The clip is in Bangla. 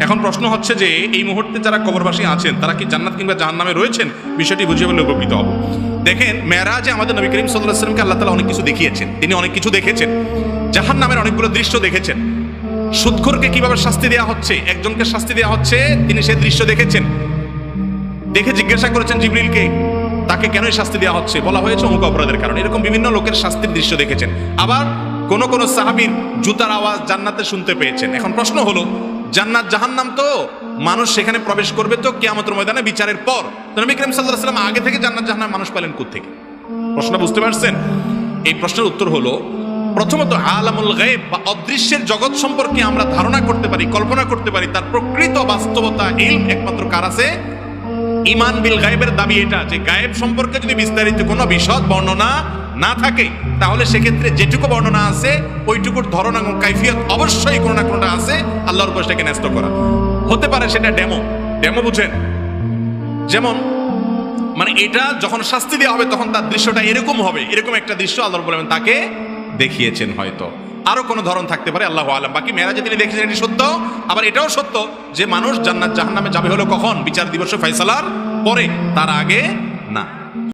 এখন প্রশ্ন হচ্ছে যে, এই মুহূর্তে যারা কবরবাসী আছেন, তারা কি জান্নাত কিংবা জাহান্নামে রয়েছেন? বিষয়টি বুঝিয়ে বলে উপকৃত হব। দেখেন মেয়েরাজে আমাদের নবী করিম সাল্লাহ সাল্লামকে আল্লাহ তালা অনেক কিছু দেখিয়েছেন। তিনি অনেক কিছু দেখেছেন। জাহান্নামের অনেকগুলো দৃশ্য দেখেছেন। সুৎখোরকে কীভাবে শাস্তি দেওয়া হচ্ছে? একজনকে শাস্তি দেওয়া হচ্ছে, তিনি সেই দৃশ্য দেখেছেন। দেখে জিজ্ঞাসা করেছেন জিবরিলকে, তাকে কেনই শাস্তি দেওয়া হচ্ছে? বলা হয়েছে অমুক অপরাধের কারণে। এরকম বিভিন্ন লোকের শাস্তির দৃশ্য দেখেছেন। আবার কোন কোন সাহাবীর জুতার আওয়াজ জান্নাতে শুনতে পেয়েছেন। এখন প্রশ্ন হলো জান্নাত জাহান্নাম তো মানুষ সেখানে প্রবেশ করবে তো কিয়ামতের ময়দানে বিচারের পর। তো নবী করিম আলাইহি সাল্লাম আগে থেকে জান্নাত জাহান্নাম মানুষ পেলেন থেকে প্রশ্ন বুঝতে পারছেন? এই প্রশ্নের উত্তর হলো, প্রথমত আলামুল গায়েব বা অদৃশ্যের জগৎ সম্পর্কে আমরা ধারণা করতে পারি, কল্পনা করতে পারি, তার প্রকৃত বাস্তবতা, ইলম একমাত্র কার আছে? ইমান বিল গায়েবের দাবি এটা, যে গায়েব সম্পর্কে যদি বিস্তারিত কোনো বিশদ বর্ণনা না থাকে, তাহলে সেক্ষেত্রে যেটুকু বর্ণনা আছে, ওইটুকুর ধরন এবং কাইফিয়ত অবশ্যই কোনো না কোনোটা আছে আল্লাহর উপর সেটাকে ন্যস্ত করা। হতে পারে সেটা ডেমো। ডেমো বুঝেন? যেমন মানে এটা যখন শাস্তি দেওয়া হবে, তখন তার দৃশ্যটা এরকম হবে, এরকম একটা দৃশ্য আল্লাহর বলেন তাকে দেখিয়েছেন হয়তো। আরও কোনো ধরন থাকতে পারে, আল্লাহ আলম। বাকি মেয়েরাজে তিনি দেখেছেন, এটি সত্য। আবার এটাও সত্য যে মানুষ জান্নাত জাহান্নামে যাবে হলো কখন? বিচার দিবসে ফয়সালার পরে, তার আগে না।